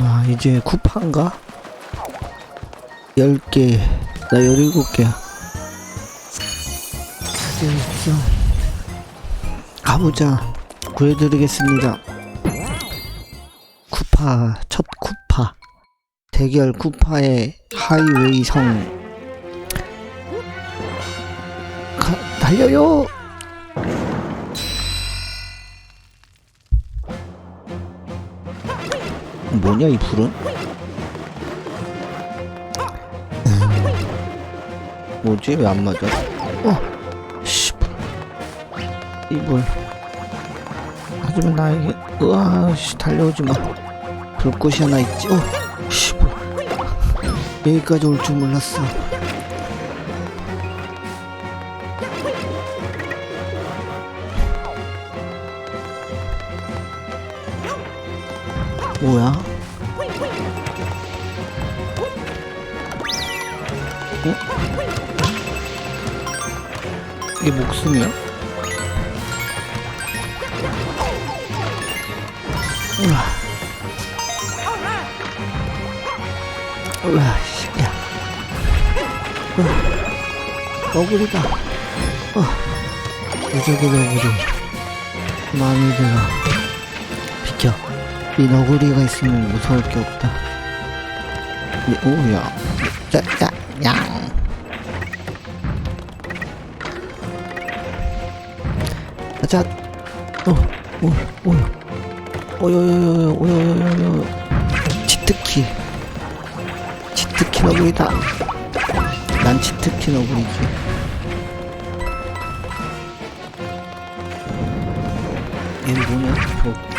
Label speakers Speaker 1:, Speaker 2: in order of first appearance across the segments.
Speaker 1: 아, 이제 쿠파인가? 10개, 나 17개야. 찾아있어. 가보자. 구해드리겠습니다. 쿠파, 첫 쿠파. 대결 쿠파의 하이웨이 성. 가, 달려요! 뭐냐 이 불은? 음, 뭐지 왜 안 맞아? 어, 씨, 이불. 하지만 나에게 으아, 씨 달려오지 마. 불꽃이 하나 있지. 어, 씨, 여기까지 올 줄 몰랐어. 뭐야? 어? 이게 목숨이야? 우와. 우와, 씨, 야. 어, 너구리다. 어, 무적의 너구리. 마음이 들어. 비켜. 이 너구리가 있으면 무서울 게 없다. 이- 오야. 자, 자, 양. 자, 어, 오, 오, 오요요요요, 오요요요요. 치트키. 치트키 너구리다. 난 치트키 너구리지. 얘는 뭐냐? 저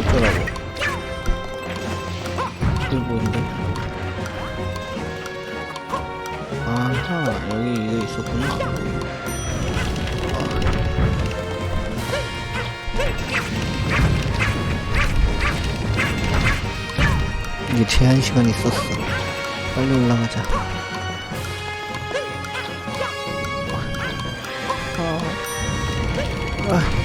Speaker 1: 뭐? 이거 뭔데? 아하, 여기 이거 있었구나. 아. 이게 제한 시간이 있었어. 빨리 올라가자. 아. 아.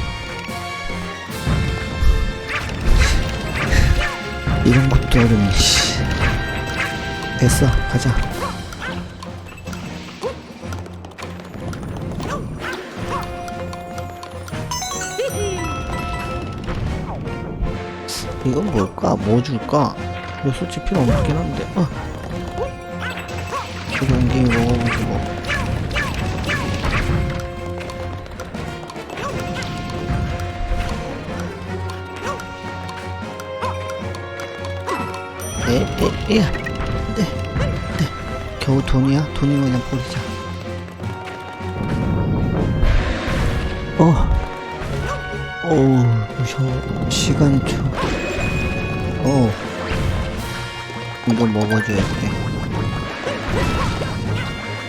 Speaker 1: 이런 것도 어렵네, 씨. 됐어, 가자. 이건 뭘까? 뭐 줄까? 이거 솔직히 필요 없긴 한데, 어. 에, 에, 야, 네, 네. 겨우 돈이야? 돈이면 그냥 버리자. 어, 어우, 무서워. 시간초. 어, 이거 먹어줘야 돼.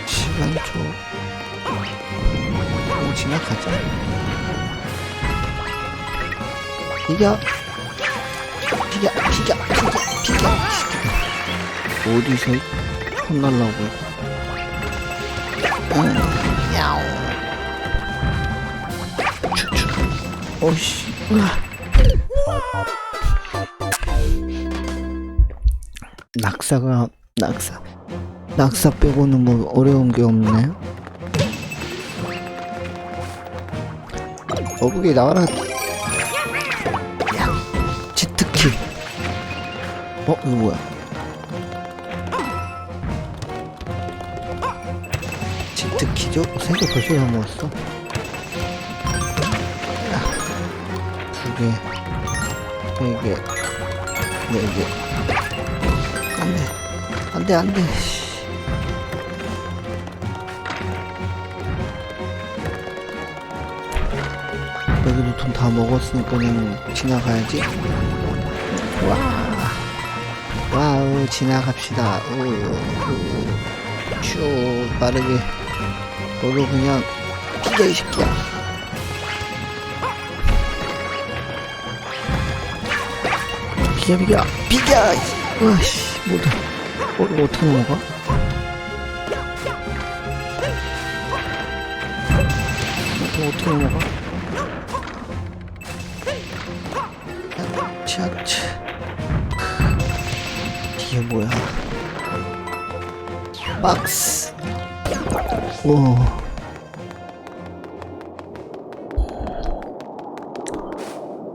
Speaker 1: 시간초. 오, 지나가자. 이겨. 비겨, 비겨, 비겨, 비겨. 어디서 혼날라고. 응, 야옹. 추추. 어이씨. 낙사가, 낙사. 낙사 빼고는 뭐 어려운 게 없네. 거북이 나와라. 야, 치트키. 어, 이거 뭐야? 치트키죠? 세개 벌써 다 먹었어. 야, 두 개, 세 개, 네 개. 안 돼. 안 돼, 안 돼. 씨. 여기도 돈 다 먹었으니까 그냥 지나가야지. 와. 와우, 지나갑시다. 우, 우. 쭉 빠르게. 너도 그냥 비겨, 이 새끼야. 비겨, 비겨. 비겨! 으아씨, 뭐다. 어, 어떻게 넘어가? 이거 어떻게 넘어가? 샤츠 이게 뭐야 박스 오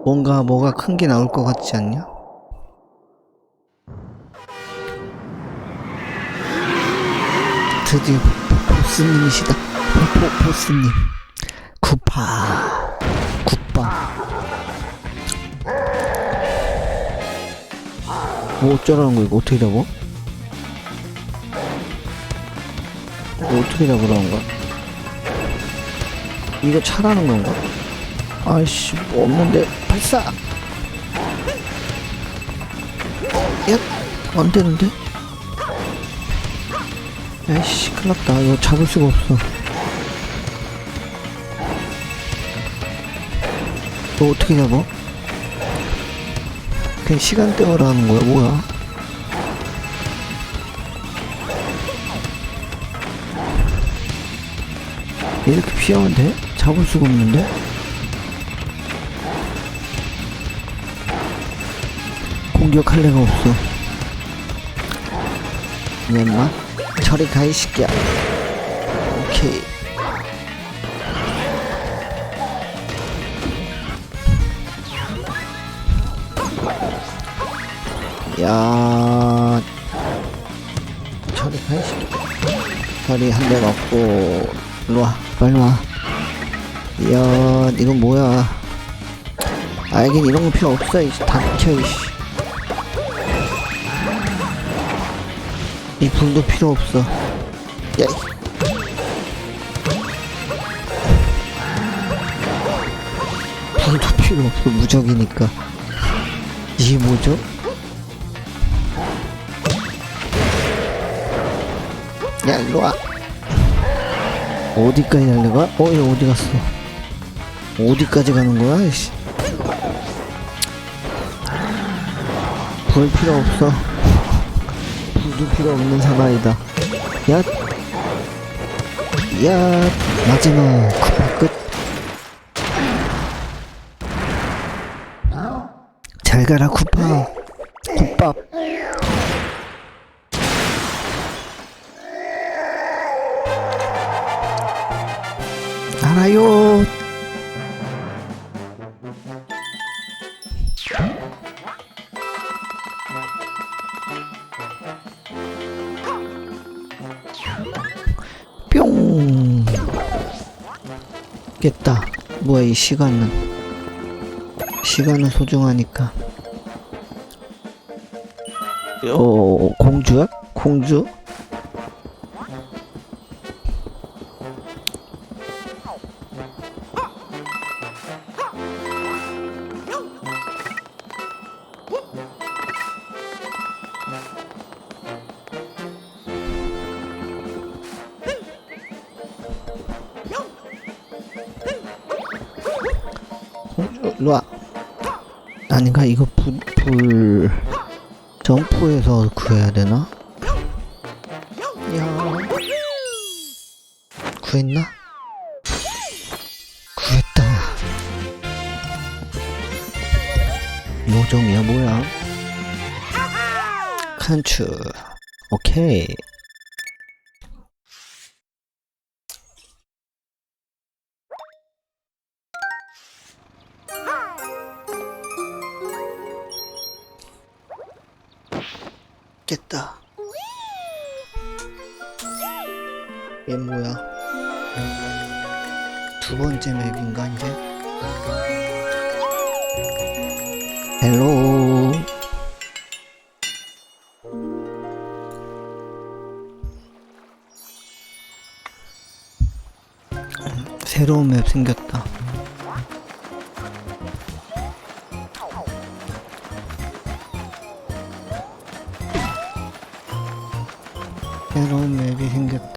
Speaker 1: 뭔가 뭐가 큰 게 나올 것 같지 않냐? 드디어 보- 보스님이시다. 보, 보, 보 스님. 구파. 굿바. 뭐 어쩌라는 거 이거? 어떻게 잡어? 어떻게 잡으라는 거야? 이거 차라는 건가? 아이씨 뭐 없는데 발사 야 안 되는데? 아이씨 큰일났다 이거 잡을 수가 없어 이거 어떻게 잡아? 그냥 시간 때우라 하는 거야 뭐야 이렇게 피하면 돼? 잡을 수가 없는데? 공격할 애가 없어. 미안마 저리 가이 새끼야 오케이. 야. 저리 가이 새끼야 저리 한 대 맞고 일로와 빨리 와. 이야 이건 뭐야? 알긴 이런 거 필요 없어 이씨. 다 비켜 이씨. 이 불도 필요 없어. 야 이. 불도 필요 없어 무적이니까. 이게 뭐죠? 야 일로와 어디까지 달려가? 어, 얘 어디 갔어? 어디까지 가는 거야? 이씨. 불 필요 없어. 불도 필요 없는 사나이다. 야, 야, 마지막 쿠파 끝. 잘 가라 쿠파. 국밥. 알아요. 뿅. 깼다. 뭐야 이 시간은? 시간은 소중하니까. 어 공주야? 공주? 공주 일로와. 아닌가? 이거 불, 불 점프해서 구해야 되나? 야. 구했나? 구했다. 요정이야 뭐야? 칸추 오케이 깼다. 얘 뭐야? 두 번째 맵인가 이제? 헬로. 새로운 맵 생겼다. 새로운 맵이 생겼다.